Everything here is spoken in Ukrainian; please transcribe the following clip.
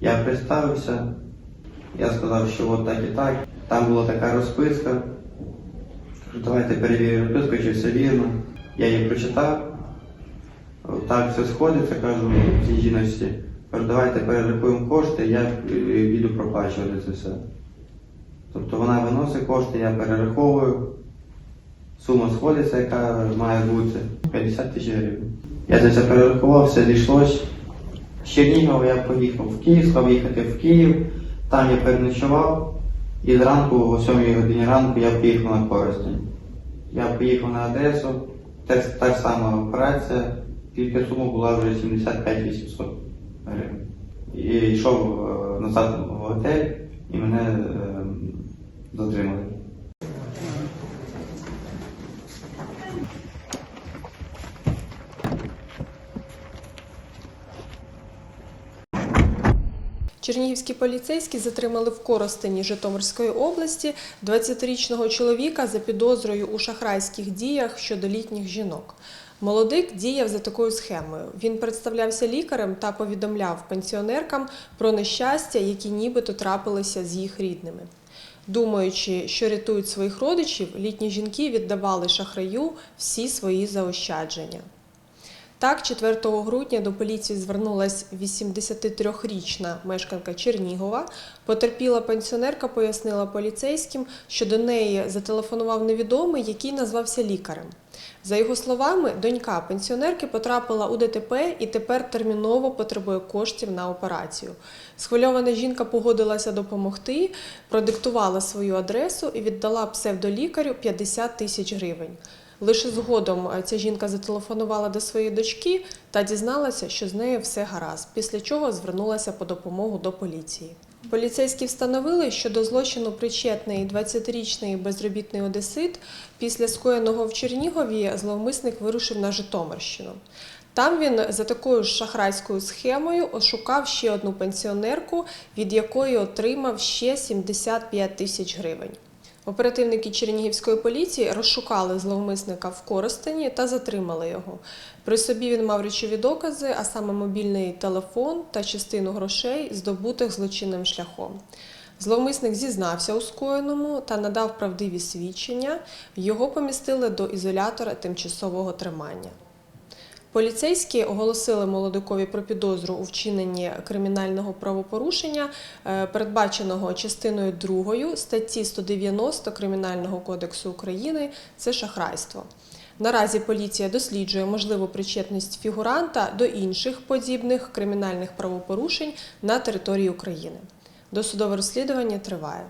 Я представився, я сказав, що от так і так. Там була така розписка. Кажу, давайте перевіримо розписку, чи все вірно. Я її прочитав. Так все сходиться, кажу цій жіночці. Кажу, давайте перерахуємо кошти, я е, піду проплачувати це все. Тобто вона виносить кошти, я перераховую. Сума сходиться, яка має бути 50 тисяч гривень. Я за це перерахував, все зійшлось. З Чернігова я поїхав в Київ, сказав їхати в Київ, там я переночував, і зранку, о 7 годині ранку, я поїхав на Коростень. Я поїхав на Одесу, та сама операція, тільки сума була вже 75 800 гривень. І йшов е, назад в готель і мене е, затримали. Чернігівські поліцейські затримали в Коростені Житомирської області 20-річного чоловіка за підозрою у шахрайських діях щодо літніх жінок. Молодик діяв за такою схемою. Він представлявся лікарем та повідомляв пенсіонеркам про нещастя, які нібито трапилися з їх рідними. Думаючи, що рятують своїх родичів, літні жінки віддавали шахраю всі свої заощадження. Так, 4 грудня до поліції звернулась 83-річна мешканка Чернігова. Потерпіла пенсіонерка пояснила поліцейським, що до неї зателефонував невідомий, який назвався лікарем. За його словами, донька пенсіонерки потрапила у ДТП і тепер терміново потребує коштів на операцію. Схвильована жінка погодилася допомогти, продиктувала свою адресу і віддала псевдолікарю 50 тисяч гривень. Лише згодом е, ця жінка зателефонувала до своєї дочки та дізналася, що з нею все гаразд, після чого звернулася по допомогу до поліції. Поліцейські встановили, що до злочину причетний 20-річний безробітний одесит після скоєного в Чернігові зловмисник вирушив на Житомирщину. Там він за такою ж шахрайською схемою ошукав ще одну пенсіонерку, від якої отримав ще 75 тисяч гривень. Оперативники Чернігівської поліції розшукали зловмисника в Коростені та затримали його. При собі він мав речові докази, а саме мобільний телефон та частину грошей, здобутих злочинним шляхом. Зловмисник зізнався у скоєному та надав правдиві свідчення. Його помістили до ізолятора тимчасового тримання. Поліцейські оголосили молодикові про підозру у вчиненні кримінального правопорушення, е, передбаченого частиною 2 статті 190 Кримінального кодексу України. Це шахрайство. Наразі поліція досліджує можливу причетність фігуранта до інших подібних кримінальних правопорушень на території України. Досудове розслідування триває.